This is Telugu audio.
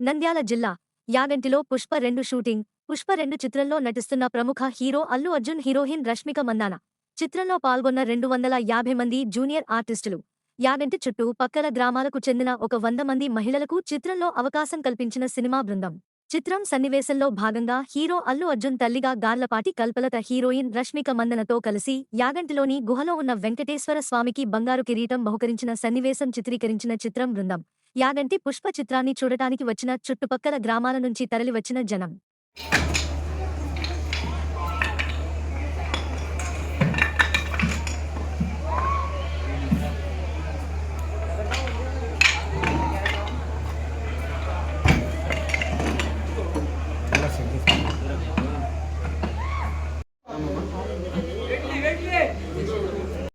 నంద్యాల జిల్లా యాగంటిలో పుష్ప రెండు షూటింగ్ పుష్ప రెండు చిత్రంలో నటిస్తున్న ప్రముఖ హీరో అల్లు అర్జున్ హీరోయిన్ రష్మిక మందాన. చిత్రంలో పాల్గొన్న రెండు వందల యాభై మంది జూనియర్ ఆర్టిస్టులు. యాగంటి చుట్టూ పక్కల గ్రామాలకు చెందిన ఒక వంద మంది మహిళలకు చిత్రంలో అవకాశం కల్పించిన సినిమా బృందం. చిత్రం సన్నివేశంలో భాగంగా హీరో అల్లు అర్జున్ తల్లిగా గార్లపాటి కల్పలత హీరోయిన్ రష్మిక మందనతో కలిసి యాగంటిలోని గుహలో ఉన్న వెంకటేశ్వర స్వామికి బంగారు కిరీటం బహుకరించిన సన్నివేశం చిత్రీకరించిన చిత్రం బృందం. యాదంటి పుష్ప చిత్రాన్ని చూడటానికి వచ్చిన చుట్టుపక్కల గ్రామాల నుంచి తరలివచ్చిన జనం.